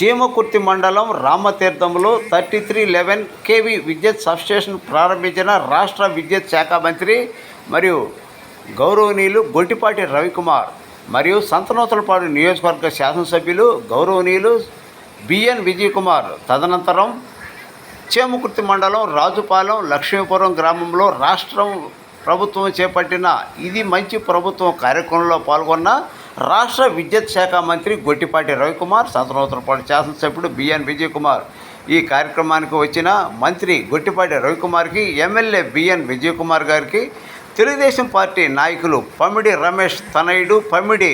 చీమకుర్తి మండలం రామతీర్థంలో thirty three eleven KV విద్యుత్ సబ్స్టేషన్ ప్రారంభించిన రాష్ట్ర విద్యుత్ శాఖ మంత్రి మరియు గౌరవనీయులు గొట్టిపాటి రవికుమార్ మరియు సంతనోతలపాడు నియోజకవర్గ శాసనసభ్యులు గౌరవనీయులు బిఎన్ విజయకుమార్. తదనంతరం చేమకుర్తి మండలం రాజుపాలెం లక్ష్మీపురం గ్రామంలో రాష్ట్రం ప్రభుత్వం చేపట్టిన ఇది మంచి ప్రభుత్వం కార్యక్రమంలో పాల్గొన్న రాష్ట్ర విద్యుత్ శాఖ మంత్రి గొట్టిపాటి రవికుమార్ సంతనోత్తరపాటి శాసనసభ్యుడు బిఎన్ విజయకుమార్. ఈ కార్యక్రమానికి వచ్చిన మంత్రి గొట్టిపాటి రవికుమార్కి ఎమ్మెల్యే బిఎన్ విజయకుమార్ గారికి తెలుగుదేశం పార్టీ నాయకులు పమిడి రమేష్ తనయుడు పమిడి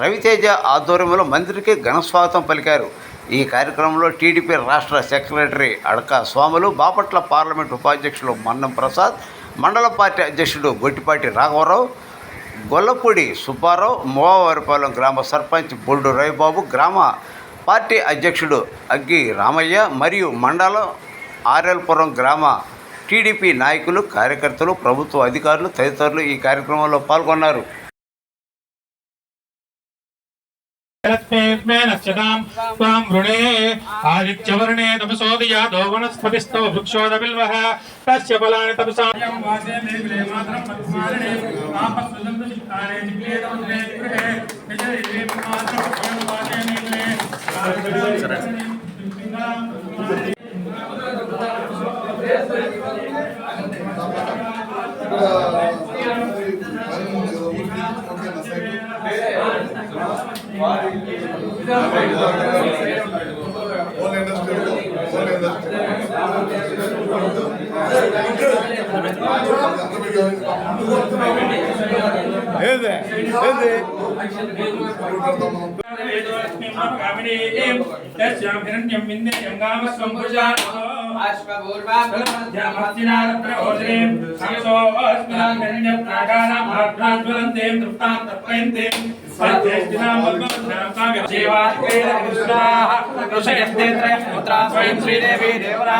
రవితేజ ఆధ్వర్యంలో మంత్రికి ఘనస్వాగతం పలికారు. ఈ కార్యక్రమంలో టీడీపీ రాష్ట్ర సెక్రటరీ అడక స్వాములు బాపట్ల పార్లమెంట్ ఉపాధ్యక్షులు మన్నం ప్రసాద్ మండల పార్టీ అధ్యక్షుడు గొట్టిపాటి రాఘవరావు గొల్లపూడి సుబ్బారావు మోవారిపాలెం గ్రామ సర్పంచ్ బొల్డు రవిబాబు గ్రామ పార్టీ అధ్యక్షుడు అగ్గి రామయ్య మరియు మండలం ఆర్ఎల్పురం గ్రామ టీడీపీ నాయకులు కార్యకర్తలు ప్రభుత్వ అధికారులు తదితరులు ఈ కార్యక్రమంలో పాల్గొన్నారు. तस्मे नश्यतां त्वां वृणे आदित्यवर्णे तपसोदया दो वनस्पतिस्तव वृक्षोदबिल्वः तस्य फलानि तपसा मात्रं ृप्तां तपयन्ते स्वयं श्रीदेवी देवरा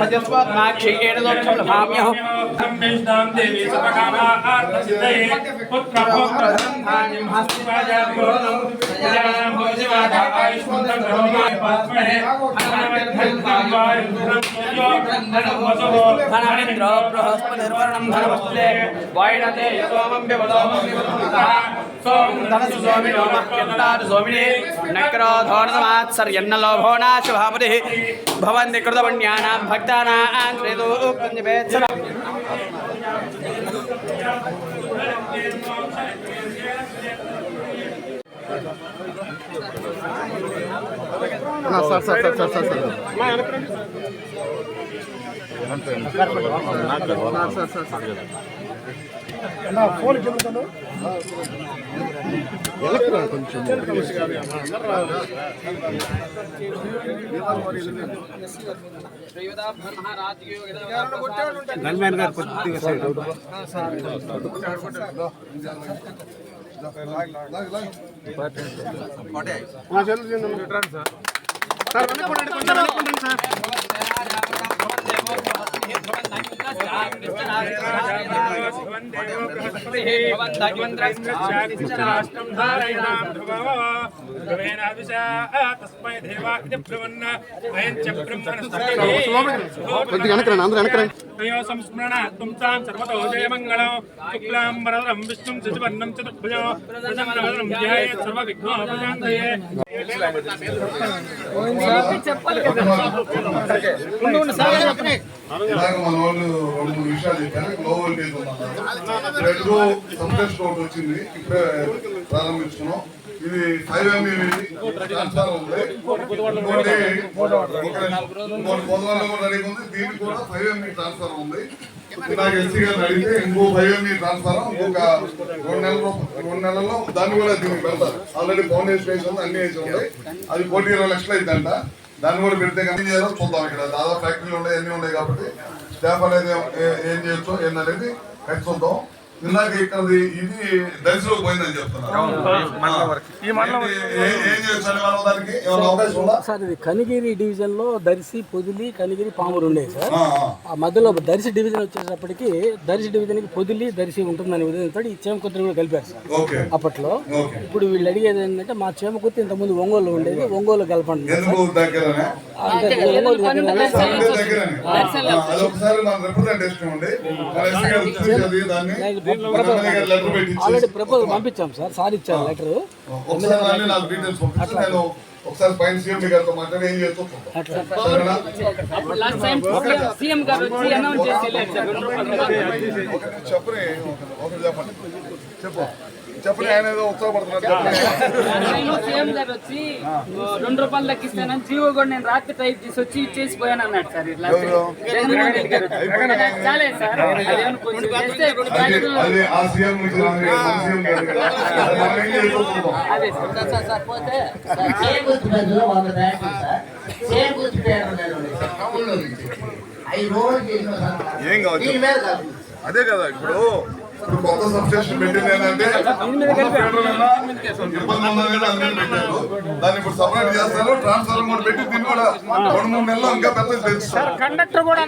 पद्मस्वत्माक्षीयेण दोषं नमाम्यहं संविष्टां देवी सपकामार्थसिद्धये पुत्रभोक्त्रसन्धान्यं हस्तिवाजाभोनं प्रजानां भोजिवाधा आयुष्मन्तं करोमाय पास्महे धनमिन्द्रो बृहस्पतिर्वर्णं धनमस्तुते वायणते यतोमम्यवलोमम् sir sir sir sir sir sir sir sir sir ఎలక్ట్రా కొంచెం గన్మ్యాన్ గారు కొద్దిగా సైడ్ ఫోన్ చెబుతాను. కొంచెం. గన్మ్యాన్ గారు కొద్దిగా సైడ్ డిపార్ట్మెంట్ సంస్మరణ తుంసాం సర్వతో జయమంగళం శుక్లాంబరం విష్ణుం శుచివర్ణం చతుర్భుజం సర్వవిఘ్నోపశాంతయే ఇలాగ మన వాళ్ళు రెండు మూడు విషయాలు చెప్పారు లో వోల్టేజ్ ఉందన్నారు రెండు సబ్స్టేషన్ ఒకటి వచ్చింది ఇప్పుడే ప్రారంభించుకున్నాం ఇది ఫైవ్ ఎంబీ ట్రాన్స్ఫార్మర్ ఉంది ఇంకోటి ఇంకోటి పొదవాళ్ళు కూడా రెడీ ఉంది దీనికి కూడా ఫైవ్ ఎంబీ ట్రాన్స్ఫార్మర్ ఉంది నాకు ఎస్సీ గారిని అడిగితే ఇంకో ఫైవ్ ఎంబీ ఇంకొక రెండు నెలల రెండు నెలల్లో దాన్ని కూడా దీనికి పెడతారు. ఆల్రెడీ ఫౌండేషన్ వేసి ఉంది అన్ని వేసి ఉంది అది కోటి ఇరవై లక్షలు అయిందంట దాన్ని కూడా పెడితే కానీ చేయాలో చూద్దాం ఇక్కడ. దాదాపు ఫ్యాక్టరీలు ఉన్నాయి అన్ని ఉన్నాయి కాబట్టి స్టాఫ్ అనేది ఏం చేయొచ్చు ఏందనేది కలిసి చూద్దాం. ఇందాక ఇక్కడది ఇది దర్శలోకి పోయిందని చెప్తున్నారు. ఏ- వాళ్ళ దానికి? ఏమైనా అవకాశం ఉందా? సార్ ఇది కనిగిరి డివిజన్లో దర్శి పొదిలి కనిగిరి పామూరు ఉండేది సార్. ఆ, మధ్యలో దర్శి డివిజన్ వచ్చేటప్పటికి దర్శి డివిజన్కి పొదిలి దర్శి ఉంటుందని ఉదయంతో ఈ చేమకుర్తిని కూడా కలిపారు సార్. ఓకే. అప్పట్లో. ఇప్పుడు వీళ్ళు అడిగేది ఏంటంటే మా చేమకుర్తి ఇంతకుముందు ఒంగోలు ఉండేది ఒంగోలు కలపండి ఒంగోలు దగ్గర ఆల్రెడీ ప్రపోజల్ పంపించాం సార్. సార్ ఇచ్చారు లెటర్ ఒకసారి పైన సీఎం గారితో మాట్లాడి ఏం చేస్తూ చెప్పని చెప్పండి. చెప్పు. చెప్పని ఆయన ఏదో ఉత్సాహపడుతున్నారు చెప్పండి. నేను సీఎం గారు వచ్చి రెండు రూపాయలు తగ్గిస్తానని జీవో కూడా నేను రాత్రి టైప్ చేసి వచ్చి ఇచ్చేసి పోయాను అన్నాడు సార్ ఇట్లా. జగన్మోహన్ రెడ్డి గారు. చాలే సార్. అది సార్. ఏం కావచ్చు? అదే కదా ఇప్పుడు ఇప్పుడు కొత్త సబ్స్టేషన్ పెట్టింది ఏంటంటే ఇబ్బంది ఉందని దాని మీద పెట్టారు. దాన్ని ఇప్పుడు సపరేట్ చేస్తారు ట్రాన్స్ఫర్ కూడా పెట్టి దీన్ని కూడా రెండు మూడు నెలలు ఇంకా పెద్ద కండక్టర్ కూడా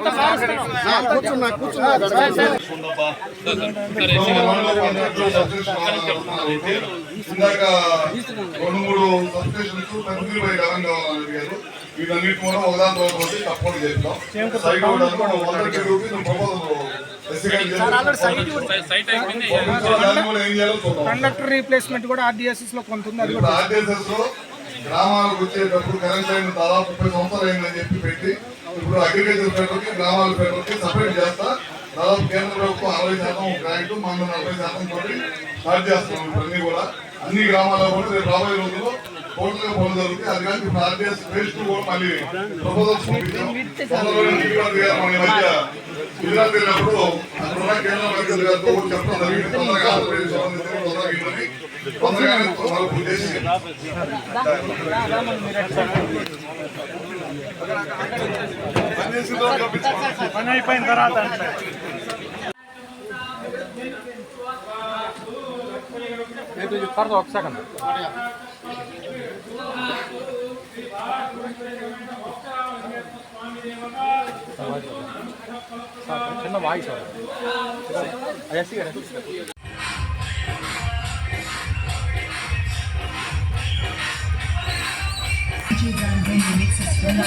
ఇందాక రెండు మూడు సబ్స్టేషన్స్ తగ్గిపోయి కాలం కావాలని అడిగారు. వీటన్నిటి కూడా ఒకదాని తప్పకుండా చేస్తాం సైట్ కూడా వందకి రూపీస్ ప్రపోజల్ కండక్టర్ రీప్లేస్మెంట్ కూడా ఆర్డీఎస్ఎస్లో కొంత ఉంది. అది గ్రామాలకు వచ్చేటప్పుడు కరెంట్ లైన్ దాదాపు ముప్పై సంవత్సరాలు అయిందని చెప్పి పెట్టి ఇప్పుడు అగ్రికల్చర్ ఫెడరల్కి గ్రామాల ఫెడరల్కి సపరేట్ చేస్తా. దాదాపు కేంద్ర ప్రభుత్వం అరవై శాతం గ్రాంట్ మన నలభై శాతం తోటి స్టార్ట్ చేస్తున్నాం ఇవన్నీ కూడా. అన్ని గ్రామాల్లో కూడా రేపు రాబోయే రోజుల్లో పనులు జరుగుతాయి అది కానీ ఇప్పుడు ఆర్డీఎస్ ఫేజ్ టూ కూడా మళ్ళీ ప్రపోజల్స్ పంపించాం మన మధ్య గుజరాత్ వెళ్ళినప్పుడు అక్కడ ఉన్న కేంద్ర మంత్రి గారితో కూడా చెప్పడం జరిగింది. తొందరగా ఆంధ్రప్రదేశ్ తొందరగా ఇవ్వమని తొందరగా పూర్తి చేసి పని అయిపోయిన తర్వాత ఒక సెకండ్ చిన్న వాయిస్ ఎస్సీ గారు ఊర్లో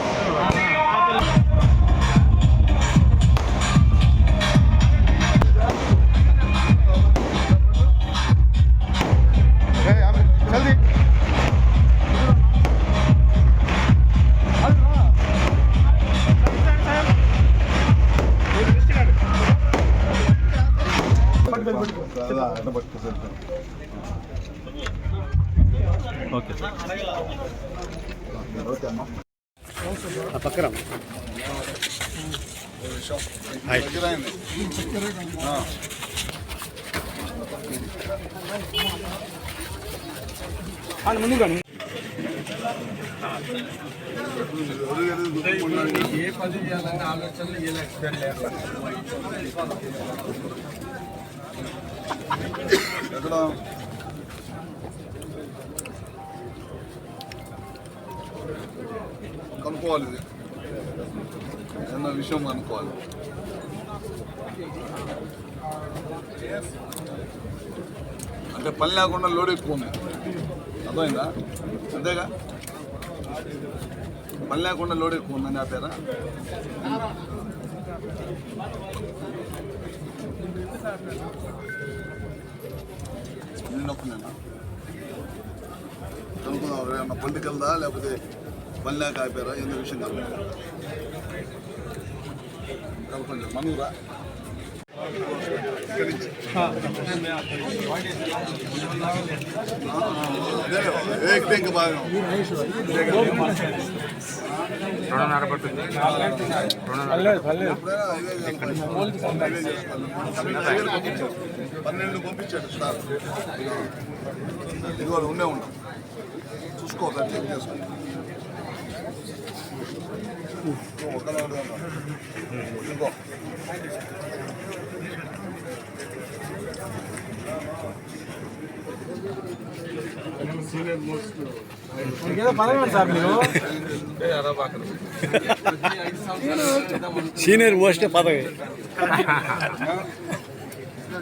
ఎక్కడ కనుక్కోవాలి ఇది. ఏమన్నా విషయం కనుక్కోవాలి. అంటే పని లేకుండా లోడ్ ఎక్కువ ఉంది. అర్థమైందా? అంతేగా? పని లేకుండా లోడ్ ఎక్కువ ఉందని ఆపారా నిన్నొక్కనేనా అనుకున్నాం ఏమన్నా పొలిటికల్దా లేకపోతే పని లేక ఆపారా ఏందో విషయం కాదు కలపండి మనూరా एक दिन के बाद పన్నెండు పంపించాడు స్టార్. ఇది వాళ్ళు ఉండే ఉన్నాం చూసుకోవాలి చెక్ ఇంకో ఏదో పదవి సార్ మీరు సీనియర్ మోస్ట్ పదవి.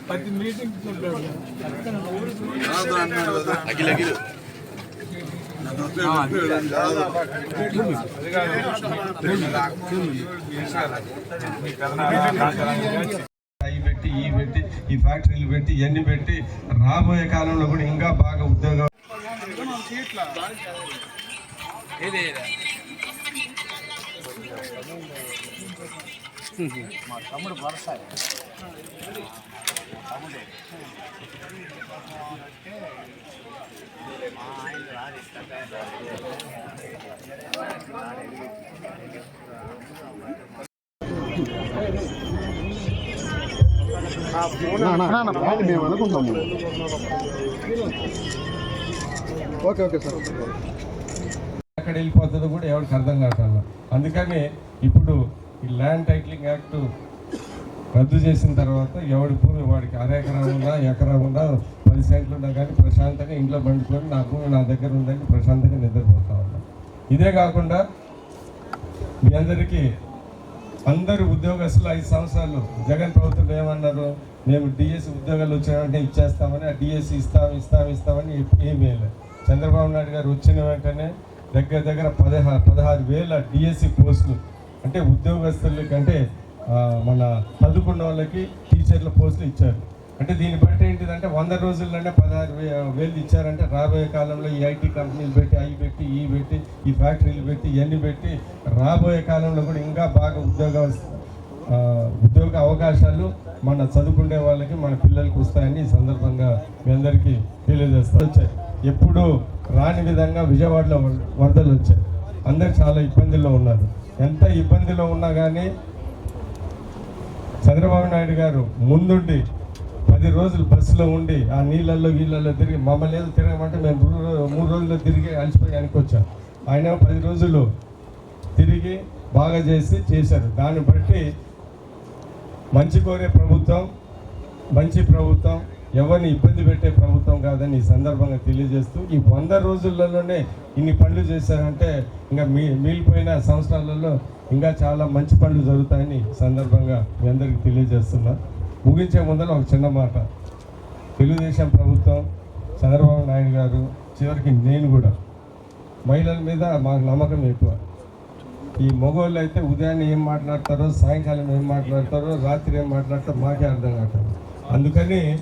ప్రతి మీటింగ్ అఖిల అఖిల అవి పెట్టి ఈ పెట్టి ఈ ఫ్యాక్టరీలు పెట్టి ఇవన్నీ పెట్టి రాబోయే కాలంలో కూడా ఇంకా బాగా ఉద్యోగం మేము అనుకుంటాము ఓకే ఓకే సార్. ఎక్కడ వెళ్ళిపోతుందో కూడా ఎవరికి అర్థం కావట్లేదు. అందుకని ఇప్పుడు ఈ ల్యాండ్ టైటిలింగ్ యాక్ట్ రద్దు చేసిన తర్వాత ఎవడి భూమి వాడికి అర ఎకరా ఉన్నా ఎకరా ఉన్నా పది సెంట్లు ఉన్నా కానీ ప్రశాంతంగా ఇంట్లో పండుకొని నా భూమి నా దగ్గర ఉందని ప్రశాంతంగా నిద్రపోతా ఉన్నా. ఇదే కాకుండా మీ అందరికీ అందరు ఉద్యోగస్తులు ఐదు సంవత్సరాలు. జగన్ ప్రభుత్వం ఏమన్నారు? మేము డిఎస్సి ఉద్యోగాలు వచ్చామంటే ఇచ్చేస్తామని ఆ డిఎస్సి ఇస్తాం ఇస్తాం ఇస్తామని ఏమీ లేదు. చంద్రబాబు నాయుడు గారు వచ్చిన వెంటనే దగ్గర దగ్గర పదహారు పదహారు వేల డిఎస్సి పోస్టులు అంటే ఉద్యోగస్తులకి అంటే మన చదువుకున్న వాళ్ళకి టీచర్ల పోస్టులు ఇచ్చారు. అంటే దీన్ని బట్టి ఏంటిదంటే వంద రోజుల్లోనే పదహారు వేలు ఇచ్చారంటే రాబోయే కాలంలో ఈ ఐటీ కంపెనీలు పెట్టి అవి పెట్టి ఈ పెట్టి ఈ ఫ్యాక్టరీలు పెట్టి ఇవన్నీ పెట్టి రాబోయే కాలంలో కూడా ఇంకా బాగా ఉద్యోగ ఉద్యోగ అవకాశాలు మన చదువుకునే వాళ్ళకి మన పిల్లలకి వస్తాయని ఈ సందర్భంగా మీ అందరికీ తెలియజేస్తా వచ్చాయి ఎప్పుడూ రాని విధంగా విజయవాడలో వరదలు వచ్చాయి. అందరు చాలా ఇబ్బందుల్లో ఉన్నారు. ఎంత ఇబ్బందిలో ఉన్నా కానీ చంద్రబాబు నాయుడు గారు ముందుండి పది రోజులు బస్సులో ఉండి ఆ నీళ్ళల్లో వీళ్ళల్లో తిరిగి మమ్మల్ని ఏదో తిరగమంటే మేము మూడు మూడు రోజుల్లో తిరిగి అలసిపోయి వెనకొచ్చాం ఆయన పది రోజులు తిరిగి బాగా చేసి చేశారు. దాన్ని బట్టి మంచి కోరే ప్రభుత్వం మంచి ప్రభుత్వం ఎవరిని ఇబ్బంది పెట్టే ప్రభుత్వం కాదని ఈ సందర్భంగా తెలియజేస్తూ ఈ వంద రోజులలోనే ఇన్ని పనులు చేశారంటే ఇంకా మీ మిగిలిపోయిన సంవత్సరాలలో ఇంకా చాలా మంచి పనులు జరుగుతాయని సందర్భంగా మీ అందరికీ తెలియజేస్తున్నా. ముగించే ముందర ఒక చిన్న మాట. తెలుగుదేశం ప్రభుత్వం చంద్రబాబు నాయుడు గారు చివరికి నేను కూడా మహిళల మీద మాకు నమ్మకం ఎక్కువ. ఈ మగవాళ్ళు అయితే ఉదయాన్నే ఏం మాట్లాడతారో సాయంకాలం ఏం మాట్లాడతారో రాత్రి ఏం మాట్లాడతారో మాకే అర్థం కావట్లేదు. అందుకని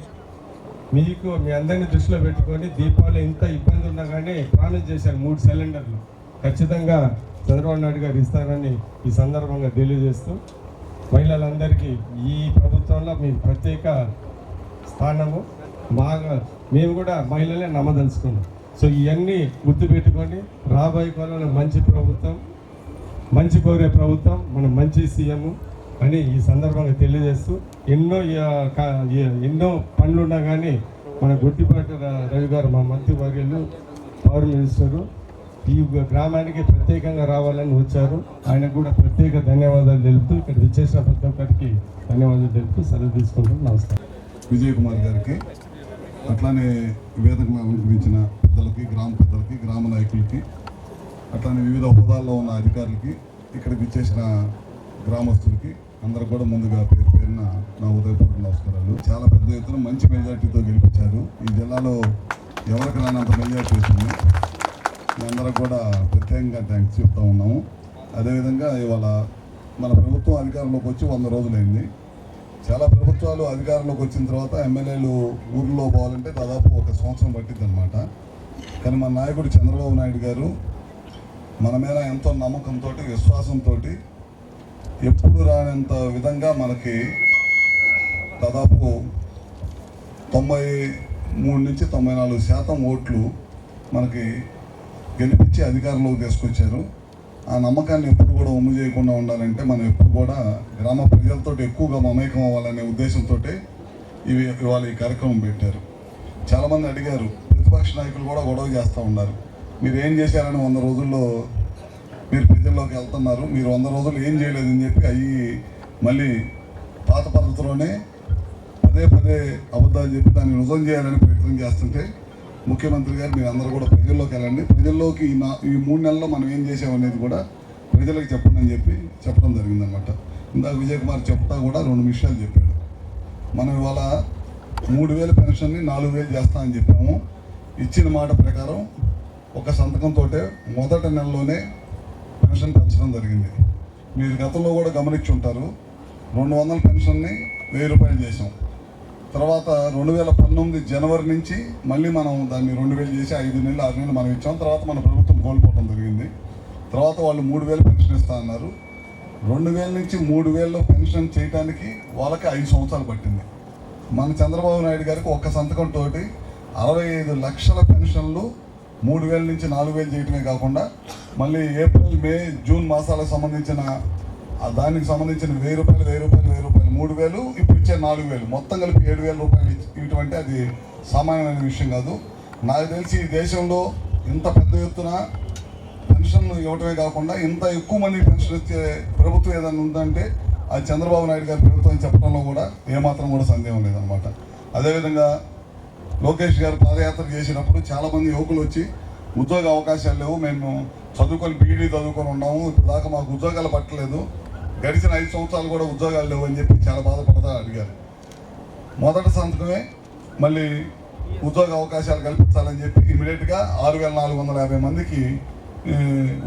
మీకు మీ అందరిని దృష్టిలో పెట్టుకొని దీపావళి ఇంత ఇబ్బంది ఉన్నా కానీ ప్రామిస్ చేశారు మూడు సిలిండర్లు. ఖచ్చితంగా చంద్రబాబు నాయుడు గారు ఇస్తారని ఈ సందర్భంగా తెలియజేస్తూ మహిళలందరికీ ఈ ప్రభుత్వంలో మీ ప్రత్యేక స్థానము. బాగా మేము కూడా మహిళలే నమ్మదలుచుకున్నాం. సో ఇవన్నీ గుర్తుపెట్టుకొని రాబోయే కాలంలో మంచి ప్రభుత్వం మంచి కోరే ప్రభుత్వం మన మంచి సీఎం. అని ఈ సందర్భంగా తెలియజేస్తూ ఎన్నో ఎన్నో పనులు ఉన్నా కానీ మన గుడ్డిపాటి రవి గారు మా మంత్రి వర్యులు పవర్ మినిస్టరు ఈ గ్రామానికి ప్రత్యేకంగా రావాలని వచ్చారు. ఆయనకు కూడా ప్రత్యేక ధన్యవాదాలు తెలుపుతూ ఇక్కడ విచ్చేసిన ప్రతి ఒక్కరికి ధన్యవాదాలు తెలుపుతూ సెలవు తీసుకుంటాం నమస్కారం. విజయ్ కుమార్ గారికి అట్లానే వేదిక అలంకరించిన పెద్దలకి గ్రామ పెద్దలకి గ్రామ నాయకులకి అట్లానే వివిధ హోదాల్లో ఉన్న అధికారులకి ఇక్కడికి ఇచ్చేసిన గ్రామస్తులకి అందరూ కూడా ముందుగా పేరు పేరున నా ఉదయపూర్ నమస్కారాలు. చాలా పెద్ద ఎత్తున మంచి మెజార్టీతో గెలిపించారు. ఈ జిల్లాలో ఎవరికి రానంత మెజార్టీ వచ్చింది మీ అందరూ కూడా ప్రత్యేకంగా థ్యాంక్స్ చెప్తా ఉన్నాము. అదేవిధంగా ఇవాళ మన ప్రభుత్వం అధికారంలోకి వచ్చి వంద రోజులైంది. చాలా ప్రభుత్వాలు అధికారంలోకి వచ్చిన తర్వాత ఎమ్మెల్యేలు ఊర్లో పోవాలంటే దాదాపు ఒక సంవత్సరం పట్టింది అనమాట కానీ మన నాయకుడు చంద్రబాబు నాయుడు గారు మన మీద ఎంతో నమ్మకంతో విశ్వాసంతో ఎప్పుడు రానంత విధంగా మనకి దాదాపు తొంభై మూడు నుంచి తొంభై నాలుగు శాతం ఓట్లు మనకి గెలిపించి అధికారంలోకి తీసుకొచ్చారు. ఆ నమ్మకాన్ని ఎప్పుడు కూడా ఉమ్ము చేయకుండా ఉండాలంటే మనం ఎప్పుడు కూడా గ్రామ ప్రజలతో ఎక్కువగా మమేకం అవ్వాలనే ఉద్దేశంతో ఇవి ఇవాళ ఈ కార్యక్రమం పెట్టారు. చాలామంది అడిగారు ప్రతిపక్ష నాయకులు కూడా గొడవ చేస్తూ ఉన్నారు. మీరు ఏం చేశారని వంద రోజుల్లో మీరు ప్రజల్లోకి వెళ్తున్నారు. మీరు వంద రోజులు ఏం చేయలేదని చెప్పి అవి మళ్ళీ పాత పద్ధతిలోనే పదే పదే అబద్ధాలు చెప్పి దాన్ని నిజం చేయాలని ప్రయత్నం చేస్తుంటే ముఖ్యమంత్రి గారు మీరు అందరూ కూడా ప్రజల్లోకి వెళ్ళండి. ప్రజల్లోకి ఈ నా ఈ మూడు నెలల్లో మనం ఏం చేసామనేది కూడా ప్రజలకు చెప్పండి అని చెప్పి చెప్పడం జరిగిందనమాట ఇందాక విజయ్ కుమార్ చెప్తా కూడా రెండు విషయాలు చెప్పాడు. మనం ఇవాళ మూడు వేల పెన్షన్ని నాలుగు వేలు చేస్తా అని చెప్పాము. ఇచ్చిన మాట ప్రకారం ఒక సంతకంతో మొదటి నెలలోనే పెన్షన్ పెంచడం జరిగింది. మీరు గతంలో కూడా గమనించి ఉంటారు రెండు వందల పెన్షన్ని వెయ్యి రూపాయలు చేసాం తర్వాత రెండు వేల పంతొమ్మిది జనవరి నుంచి మళ్ళీ మనం దాన్ని రెండు వేలు చేసి ఐదు నెలలు ఆరు నెలలు మనం ఇచ్చాం. తర్వాత మన ప్రభుత్వం కోల్పోవడం జరిగింది. తర్వాత వాళ్ళు మూడు వేలు పెన్షన్ ఇస్తా అన్నారు. రెండు వేల నుంచి మూడు వేలలో పెన్షన్ చేయడానికి వాళ్ళకి ఐదు సంవత్సరాలు పట్టింది. మన చంద్రబాబు నాయుడు గారికి ఒక్క సంతకంతో అరవై ఐదు లక్షల పెన్షన్లు మూడు వేల నుంచి నాలుగు వేలు చేయటమే కాకుండా మళ్ళీ ఏప్రిల్ మే జూన్ మాసాలకు సంబంధించిన దానికి సంబంధించిన వెయ్యి రూపాయలు వెయ్యి రూపాయలు వెయ్యి రూపాయలు మూడు వేలు ఇప్పుడు ఇచ్చే నాలుగు వేలు. మొత్తం కలిపి ఏడు వేల రూపాయలు ఇటువంటి అది సామాన్యమైన విషయం కాదు. నాకు తెలిసి ఈ దేశంలో ఇంత పెద్ద ఎత్తున పెన్షన్ ఇవ్వటమే కాకుండా ఇంత ఎక్కువ మంది పెన్షన్ ఇచ్చే ప్రభుత్వం ఏదైనా ఉందంటే అది చంద్రబాబు నాయుడు గారి ప్రభుత్వం అని చెప్పడంలో కూడా ఏమాత్రం కూడా సందేహం లేదనమాట అదేవిధంగా లోకేష్ గారు పాదయాత్ర చేసినప్పుడు చాలామంది యువకులు వచ్చి ఉద్యోగ అవకాశాలు లేవు మేము చదువుకొని బీఈడీ చదువుకొని ఉన్నాము. ఇప్పుడు దాకా మాకు ఉద్యోగాలు పట్టలేదు. గడిచిన ఐదు సంవత్సరాలు కూడా ఉద్యోగాలు లేవు అని చెప్పి చాలా బాధపడతా అడిగారు. మొదటి సంతకమే మళ్ళీ ఉద్యోగ అవకాశాలు కల్పించాలని చెప్పి ఇమీడియట్గా ఆరు వేల నాలుగు వందల యాభై మందికి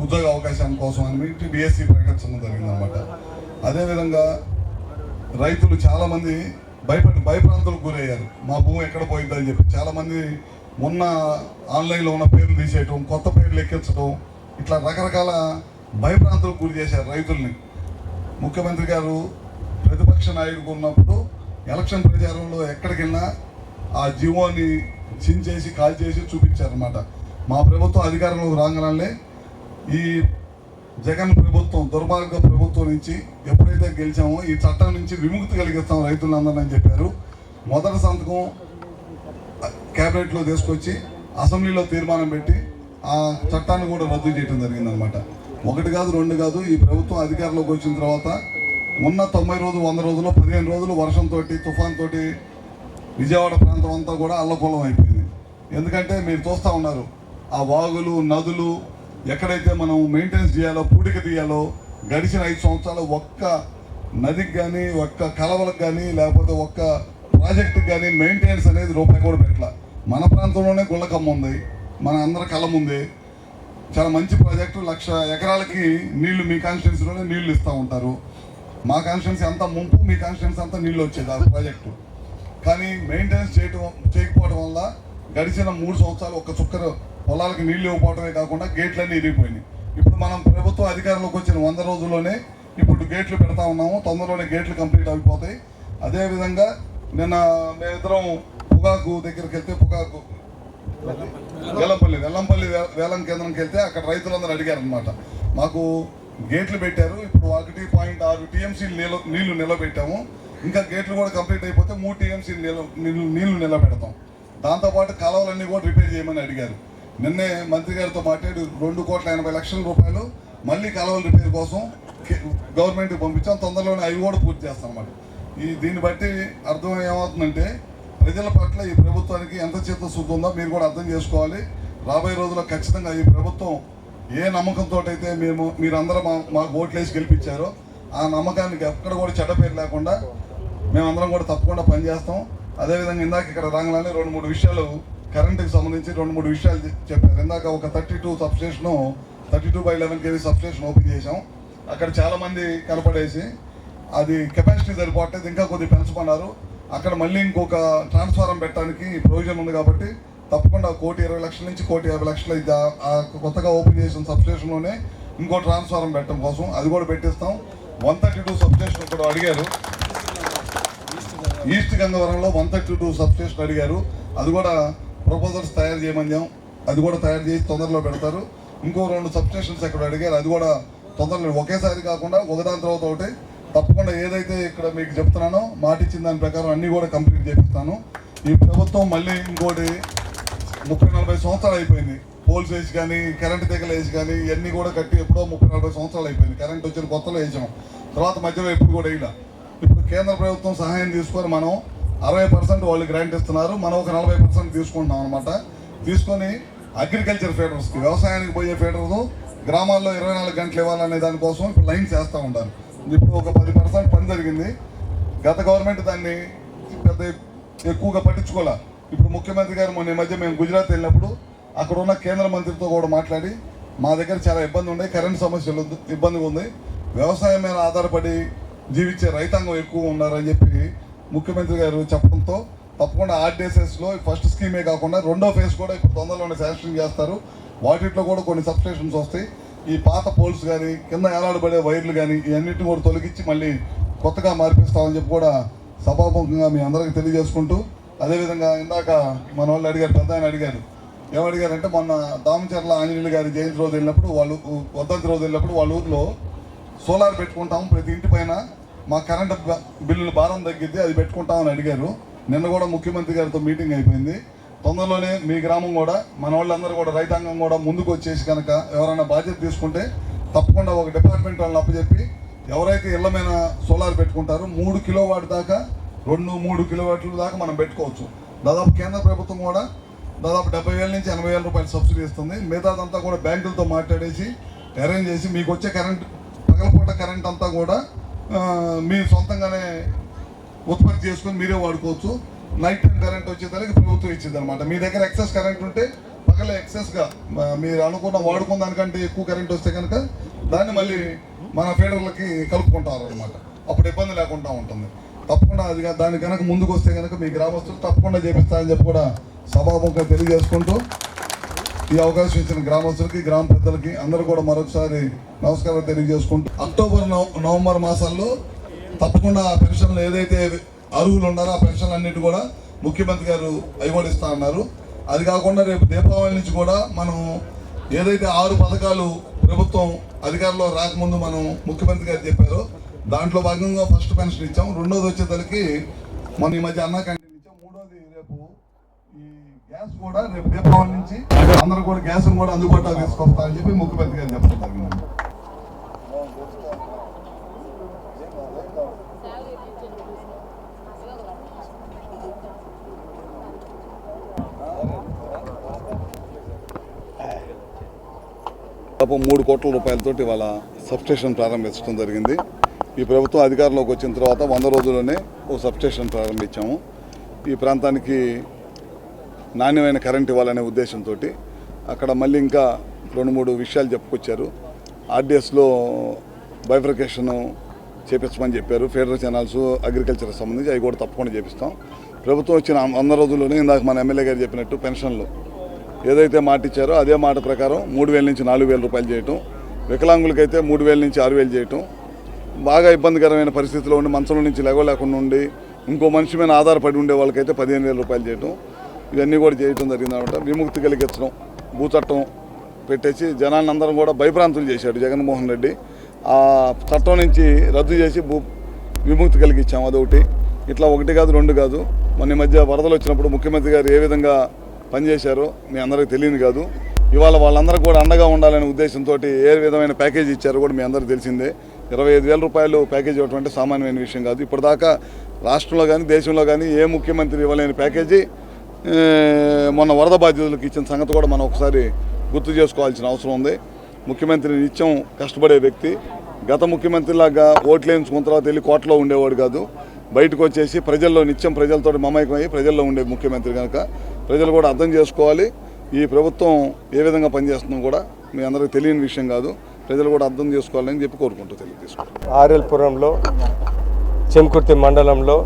ఉద్యోగ అవకాశాల కోసం అని డిఎస్సి ప్రకటించడం జరిగిందనమాట అదేవిధంగా రైతులు చాలామంది భయపడి భయప్రాంతులకు గురయ్యారు. మా భూమి ఎక్కడ పోయిందని చెప్పి చాలామంది మొన్న ఆన్లైన్లో ఉన్న పేర్లు తీసేయటం కొత్త పేర్లు ఎక్కించడం ఇట్లా రకరకాల భయప్రాంతులకు గురి చేశారు రైతుల్ని. ముఖ్యమంత్రి గారు ప్రతిపక్ష నాయకుడు ఉన్నప్పుడు ఎలక్షన్ ప్రచారంలో ఎక్కడికి వెళ్ళినా ఆ జీవోని చించేసి కాల్ చేసి చూపించారనమాట మా ప్రభుత్వం అధికారంలోకి రాగానే ఈ జగన్ ప్రభుత్వం దుర్మార్గ ప్రభుత్వం నుంచి ఎప్పుడైతే గెలిచామో ఈ చట్టం నుంచి విముక్తి కలిగిస్తాం రైతులందరినీ అని చెప్పారు. మొదటి సంతకం క్యాబినెట్లో తీసుకొచ్చి అసెంబ్లీలో తీర్మానం పెట్టి ఆ చట్టాన్ని కూడా రద్దు చేయడం జరిగిందనమాట ఒకటి కాదు రెండు కాదు ఈ ప్రభుత్వం అధికారంలోకి వచ్చిన తర్వాత ఉన్న తొంభై రోజులు వంద రోజులు పదిహేను రోజులు వర్షంతో తుఫాన్ తోటి విజయవాడ ప్రాంతం అంతా కూడా అల్లకూలం అయిపోయింది. ఎందుకంటే మీరు చూస్తూ ఉన్నారు ఆ వాగులు నదులు ఎక్కడైతే మనం మెయింటెనెన్స్ చేయాలో పూడిక తీయాలో గడిచిన ఐదు సంవత్సరాలు ఒక్క నదికి కానీ ఒక్క కలవలకు కానీ లేకపోతే ఒక్క ప్రాజెక్టుకి కానీ మెయింటెనెన్స్ అనేది రూపాయి కూడా పెట్టాల. మన ప్రాంతంలోనే గుళ్ళకమ్మ ఉంది మన అందరి కలం ఉంది చాలా మంచి ప్రాజెక్టు లక్ష ఎకరాలకి నీళ్ళు మీ కాన్స్టిట్యున్సీలోనే నీళ్ళు ఇస్తూ ఉంటారు. మా కాన్స్టిట్యున్సీ అంతా ముంపు మీ కాన్స్టిట్యున్సీ అంతా నీళ్ళు వచ్చేది ఆ ప్రాజెక్టు. కానీ మెయింటెనెన్స్ చేయటం చేయకపోవడం వల్ల గడిచిన మూడు సంవత్సరాలు ఒక్క చుక్కరు పొలాలకు నీళ్ళు ఇవ్వకపోవడమే కాకుండా గేట్లన్నీ ఇరిగిపోయినాయి. ఇప్పుడు మనం ప్రభుత్వం అధికారంలోకి వచ్చిన వంద రోజుల్లోనే ఇప్పుడు గేట్లు పెడతా ఉన్నాము. తొందరలోనే గేట్లు కంప్లీట్ అయిపోతాయి. అదేవిధంగా నిన్న మేమిద్దరం పొగాకు దగ్గరికి వెళ్తే పొగాకు వెల్లంపల్లి వెల్లంపల్లి వేలం కేంద్రంకి వెళ్తే అక్కడ రైతులందరూ అడిగారు అనమాట మాకు గేట్లు పెట్టారు. ఇప్పుడు ఒకటి పాయింట్ ఆరు టీఎంసీలు నీళ్ళు నీళ్ళు నిలబెట్టాము. ఇంకా గేట్లు కూడా కంప్లీట్ అయిపోతే మూడు టీఎంసీలు నిల నీళ్ళు నీళ్ళు నిలబెడతాం. దాంతోపాటు కాలువలన్నీ కూడా రిపేర్ చేయమని అడిగారు. నిన్నే మంత్రి గారితో మాట్లాడి రెండు కోట్ల ఎనభై లక్షల రూపాయలు మళ్ళీ కాలువల రిపేర్ కోసం గవర్నమెంట్కి పంపించాం. తొందరలోనే అవి కూడా పూర్తి చేస్తాం అన్నమాట ఈ దీన్ని బట్టి అర్థం ఏమవుతుందంటే ప్రజల పట్ల ఈ ప్రభుత్వానికి ఎంత చిత్తశుద్ధి ఉందో మీరు కూడా అర్థం చేసుకోవాలి. రాబోయే రోజుల్లో ఖచ్చితంగా ఈ ప్రభుత్వం ఏ నమ్మకంతో అయితే మేము మీరందరూ మా మాకు ఓట్లేసి గెలిపించారో ఆ నమ్మకానికి ఎక్కడ కూడా చెడ్డ పేరు లేకుండా మేమందరం కూడా తప్పకుండా పనిచేస్తాం. అదేవిధంగా ఇందాక ఇక్కడ రాగానే రెండు మూడు విషయాలు కరెంటుకి సంబంధించి రెండు మూడు విషయాలు చెప్పారు. ఇందాక ఒక thirty two substation thirty two by eleven KV substation open చేసాం అక్కడ చాలామంది కనపడేసి అది కెపాసిటీ సరిపోవట్లేదు ఇంకా కొద్దిగా పెంచమన్నారు అక్కడ మళ్ళీ ఇంకొక ట్రాన్స్ఫారం పెట్టడానికి ప్రొవిజన్ ఉంది కాబట్టి తప్పకుండా కోటి ఇరవై లక్షల నుంచి కోటి యాభై లక్షల ఇది కొత్తగా ఓపెన్ చేసిన సబ్స్టేషన్లోనే ఇంకో ట్రాన్స్ఫారం పెట్టడం కోసం అది కూడా పెట్టిస్తాం. వన్ థర్టీ టూ సబ్స్టేషన్ కూడా అడిగారు. ఈస్ట్ గంగవరంలో వన్ థర్టీ టూ సబ్స్టేషన్ అడిగారు. అది కూడా ప్రపోజల్స్ తయారు చేయమన్నాం. అది కూడా తయారు చేసి తొందరలో పెడతారు. ఇంకో రెండు సబ్స్టేషన్స్ ఎక్కడ అడిగారు అది కూడా తొందరలో ఒకేసారి కాకుండా ఒకదాని తర్వాత ఒకటి. తప్పకుండా ఏదైతే ఇక్కడ మీకు చెప్తున్నానో మాటిచ్చిన దాని ప్రకారం అన్నీ కూడా కంప్లీట్ చేపిస్తాను. ఈ ప్రభుత్వం మళ్ళీ ఇంకోటి ముప్పై నలభై సంవత్సరాలు అయిపోయింది. పోల్స్ వేసి కానీ కరెంట్ తీగలు వేసి కానీ ఇవన్నీ కూడా కట్టి ఎప్పుడో ముప్పై నలభై సంవత్సరాలు అయిపోయింది. కరెంట్ వచ్చిన కొత్తలో వేసాం. తర్వాత మధ్యలో ఎప్పుడు కూడా వేయలే. ఇప్పుడు కేంద్ర ప్రభుత్వం సహాయం తీసుకొని మనం అరవై పర్సెంట్ వాళ్ళు గ్రాంట్ ఇస్తున్నారు. మనం ఒక నలభై పర్సెంట్ తీసుకుంటున్నాం అనమాట తీసుకొని అగ్రికల్చర్ ఫీడర్స్కి వ్యవసాయానికి పోయే ఫీడర్లు గ్రామాల్లో ఇరవై నాలుగు గంటలు ఇవ్వాలనే దానికోసం ఇప్పుడు లైన్ చేస్తూ ఉంటారు. ఇప్పుడు ఒక పది పర్సెంట్ పని జరిగింది. గత గవర్నమెంట్ దాన్ని పెద్ద ఎక్కువగా పట్టించుకోలే. ఇప్పుడు ముఖ్యమంత్రి గారు మొన్న ఈ మధ్య మేము గుజరాత్ వెళ్ళినప్పుడు అక్కడ ఉన్న కేంద్ర మంత్రితో కూడా మాట్లాడి మా దగ్గర చాలా ఇబ్బంది ఉండే కరెంట్ సమస్యలు ఇబ్బందిగా ఉంది. వ్యవసాయం మీద ఆధారపడి జీవించే రైతాంగం ఎక్కువ ఉన్నారని చెప్పి ముఖ్యమంత్రి గారు చెప్పడంతో తప్పకుండా ఆర్డీఎస్ఎస్లో ఫస్ట్ స్కీమే కాకుండా రెండో ఫేజ్ కూడా ఇప్పుడు తొందరలోనే శాంక్షన్ చేస్తారు. వాటిట్లో కూడా కొన్ని సబ్స్టేషన్స్ వస్తాయి. ఈ పాత పోల్స్ కానీ కింద ఏలాడబడే వైర్లు కానీ ఇవన్నిటిని కూడా తొలగించి మళ్ళీ కొత్తగా మార్పిస్తామని చెప్పి కూడా సభాముఖంగా మీ అందరికీ తెలియజేసుకుంటూ అదేవిధంగా ఇందాక మన వాళ్ళు అడిగారు పెద్ద ఆయన అడిగారు ఏమడిగారంటే మొన్న దామచర్ల ఆంజనేయులు గారి జయంతి రోజు వెళ్ళినప్పుడు వాళ్ళు వర్ధంతి రోజు వెళ్ళినప్పుడు వాళ్ళ ఊర్లో సోలార్ పెట్టుకుంటాం ప్రతి ఇంటి పైన. మా కరెంటు బిల్లుల భారం తగ్గిద్ది అది పెట్టుకుంటామని అడిగారు. నిన్న కూడా ముఖ్యమంత్రి గారితో మీటింగ్ అయిపోయింది. తొందరలోనే మీ గ్రామం కూడా మన వాళ్ళందరూ కూడా రైతాంగం కూడా ముందుకు వచ్చేసి కనుక ఎవరైనా బాధ్యత తీసుకుంటే తప్పకుండా ఒక డిపార్ట్మెంట్ వాళ్ళని అప్పచెప్పి ఎవరైతే ఇళ్ళ మీద సోలార్ పెట్టుకుంటారో మూడు కిలో వాటి దాకా రెండు మూడు కిలో వాట్ల దాకా మనం పెట్టుకోవచ్చు. దాదాపు కేంద్ర ప్రభుత్వం కూడా దాదాపు డెబ్బై వేల నుంచి ఎనభై వేల రూపాయలు సబ్సిడీ ఇస్తుంది. మిగతాదంతా కూడా బ్యాంకులతో మాట్లాడేసి అరేంజ్ చేసి మీకు వచ్చే కరెంట్ పగలపూట కరెంట్ అంతా కూడా మీరు సొంతంగానే ఉత్పత్తి చేసుకొని మీరే వాడుకోవచ్చు. నైట్ టైం కరెంట్ వచ్చేదానికి ప్రభుత్వం ఇచ్చింది అనమాట మీ దగ్గర ఎక్సెస్ కరెంట్ ఉంటే పగల ఎక్సెస్గా మీరు అనుకున్న వాడుకున్న దానికంటే ఎక్కువ కరెంట్ వస్తే కనుక దాన్ని మళ్ళీ మన ఫీడర్లకి కలుపుకుంటారు అనమాట అప్పుడు ఇబ్బంది లేకుండా ఉంటుంది. తప్పకుండా అది దాని కనుక ముందుకు వస్తే కనుక మీ గ్రామస్తులు తప్పకుండా చేపిస్తారని చెప్పి కూడా సభాముఖంగా తెలియజేసుకుంటూ ఈ అవకాశం ఇచ్చిన గ్రామస్తులకి గ్రామ పెద్దలకి అందరూ కూడా మరొకసారి నమస్కారం తెలియజేసుకుంటూ అక్టోబర్ నవ- నవంబర్ మాసాల్లో తప్పకుండా ఆ పెన్షన్లు ఏదైతే అర్హులు ఉన్నారో ఆ పెన్షన్లు అన్నిటి కూడా ముఖ్యమంత్రి గారు అయిగోడిస్తా అన్నారు. అది కాకుండా రేపు దీపావళి నుంచి కూడా మనం ఏదైతే ఆరు పథకాలు ప్రభుత్వం అధికారంలో రాకముందు మనం ముఖ్యమంత్రి గారు చెప్పారో దాంట్లో భాగంగా ఫస్ట్ పెన్షన్ ఇచ్చాం. రెండోది వచ్చేసరికి మన ఈ మధ్య అన్నా క్యాంటీన్ ఇచ్చాం. మూడోది రేపు ఈ గ్యాస్ కూడా రేపు దీపావళి నుంచి అందరూ కూడా గ్యాస్ కూడా అందుబాటులో తీసుకొస్తారని చెప్పి ముఖ్యమంత్రి గారు చెప్తున్నారు జరిగింది. మూడు కోట్ల రూపాయలతో ఇవాళ సబ్స్టేషన్ ప్రారంభించడం జరిగింది. ఈ ప్రభుత్వం అధికారంలోకి వచ్చిన తర్వాత వంద రోజుల్లోనే ఓ సబ్స్టేషన్ ప్రారంభించాము. ఈ ప్రాంతానికి నాణ్యమైన కరెంట్ ఇవ్వాలనే ఉద్దేశంతో అక్కడ మళ్ళీ ఇంకా రెండు మూడు విషయాలు చెప్పుకొచ్చారు. ఆర్డిఎస్లో బైఫ్రికేషను చేపించమని చెప్పారు. ఫెడరల్ ఛానల్స్ అగ్రికల్చర్ సంబంధించి అవి కూడా తప్పకుండా చేపిస్తాం. ప్రభుత్వం వచ్చిన వంద రోజుల్లోనే ఇందాక మన ఎమ్మెల్యే గారు చెప్పినట్టు పెన్షన్లు ఏదైతే మాట ఇచ్చారో అదే మాట ప్రకారం మూడు వేల నుంచి నాలుగు వేల రూపాయలు చేయటం వికలాంగులకైతే మూడు వేల నుంచి ఆరు వేలు చేయటం బాగా ఇబ్బందికరమైన పరిస్థితిలో ఉండి మంచంలో నుంచి లేవలేకుండా ఉండి ఇంకో మనిషి మీద ఆధారపడి ఉండే వాళ్ళకైతే పదిహేను వేల రూపాయలు చేయటం ఇవన్నీ కూడా చేయటం జరిగిందనమాట విముక్తి కలిగించడం భూచట్టం పెట్టేసి జనాన్ని అందరం కూడా భయభ్రాంతులు చేశాడు జగన్మోహన్ రెడ్డి. ఆ చట్టం నుంచి రద్దు చేసి భూ విముక్తి కలిగించాం అదొకటి. ఇట్లా ఒకటి కాదు రెండు కాదు. మొన్న మధ్య వరదలు వచ్చినప్పుడు ముఖ్యమంత్రి గారు ఏ విధంగా పనిచేశారో మీ అందరికీ తెలియదు కాదు. ఇవాళ వాళ్ళందరూ కూడా అండగా ఉండాలనే ఉద్దేశంతో ఏ విధమైన ప్యాకేజ్ ఇచ్చారో కూడా మీ అందరికీ తెలిసిందే. ఇరవై ఐదు వేల రూపాయలు ప్యాకేజ్ ఇవ్వటం అంటే సామాన్యమైన విషయం కాదు. ఇప్పటిదాకా రాష్ట్రంలో కానీ దేశంలో కానీ ఏ ముఖ్యమంత్రి ఇవ్వలేని ప్యాకేజీ మొన్న వరద బాధితులకు ఇచ్చిన సంగతి కూడా మనం ఒకసారి గుర్తు చేసుకోవాల్సిన అవసరం ఉంది. ముఖ్యమంత్రి నిత్యం కష్టపడే వ్యక్తి. గత ముఖ్యమంత్రిలాగా ఓట్లు వేయించుకున్న తర్వాత వెళ్ళి కోటలో ఉండేవాడు కాదు. బయటకు వచ్చేసి ప్రజల్లో నిత్యం ప్రజలతో మమేకం అయ్యి ప్రజల్లో ఉండే ముఖ్యమంత్రి కనుక ప్రజలు కూడా అర్థం చేసుకోవాలి. ఈ ప్రభుత్వం ఏ విధంగా పనిచేస్తుందో కూడా మీ అందరికీ తెలియని విషయం కాదు. ప్రజలు కూడా అర్థం చేసుకోవాలని చెప్పి కోరుకుంటూ తెలియజేసుకుంటాం ఆర్ఎల్పురంలో చెంకుర్తి మండలంలో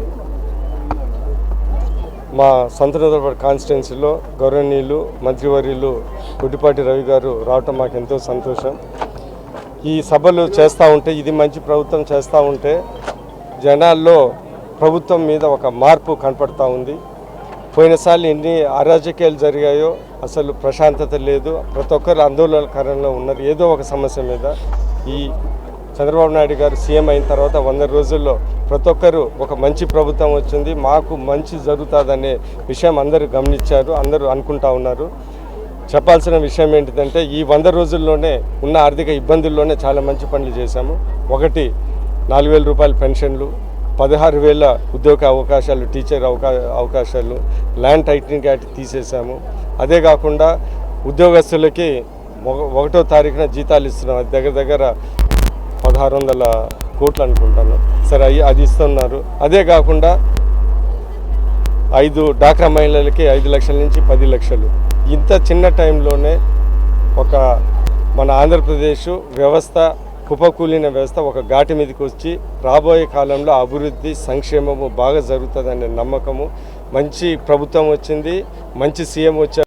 మా సంతనోదరపడి కాన్స్టిట్యున్సీలో గౌరవనీయులు మంత్రివర్యులు గుడ్డిపాటి రవి గారు రావటం మాకు ఎంతో సంతోషం. ఈ సభలు చేస్తూ ఉంటే ఇది మంచి ప్రభుత్వం చేస్తూ ఉంటే జనాల్లో ప్రభుత్వం మీద ఒక మార్పు కనపడతా ఉంది. పోయినసార్లు ఎన్ని అరాజకీయాలు జరిగాయో అసలు ప్రశాంతత లేదు. ప్రతి ఒక్కరు ఆందోళనకరంలో ఉన్నారు. ఏదో ఒక సమస్య మీద ఈ చంద్రబాబు నాయుడు గారు సీఎం అయిన తర్వాత వంద రోజుల్లో ప్రతి ఒక్కరు ఒక మంచి ప్రభుత్వం వచ్చింది. మాకు మంచి జరుగుతుందనే విషయం అందరూ గమనించారు అందరూ అనుకుంటా ఉన్నారు. చెప్పాల్సిన విషయం ఏంటిదంటే ఈ వంద రోజుల్లోనే ఉన్న ఆర్థిక ఇబ్బందుల్లోనే చాలా మంచి పనులు చేశాము. ఒకటి నాలుగు వేల రూపాయల పెన్షన్లు పదహారు వేల ఉద్యోగ అవకాశాలు టీచర్ అవకా అవకాశాలు ల్యాండ్ టైటింగ్ యాక్ట్ తీసేసాము అదే కాకుండా ఉద్యోగస్తులకి ఒక- ఒకటో తారీఖున జీతాలు ఇస్తున్నాం. దగ్గర దగ్గర పదహారు వందల కోట్లు అనుకుంటాను సరే అయ్యి అది ఇస్తున్నారు. అదే కాకుండా ఐదు డాక్రా మహిళలకి ఐదు లక్షల నుంచి పది లక్షలు. ఇంత చిన్న టైంలోనే ఒక మన ఆంధ్రప్రదేశ్ వ్యవస్థ కుపకూలిన వ్యవస్థ ఒక ఘాటి మీదకి వచ్చి రాబోయే కాలంలో అభివృద్ధి సంక్షేమము బాగా జరుగుతుందనే నమ్మకము. మంచి ప్రభుత్వం వచ్చింది మంచి సీఎం వచ్చారు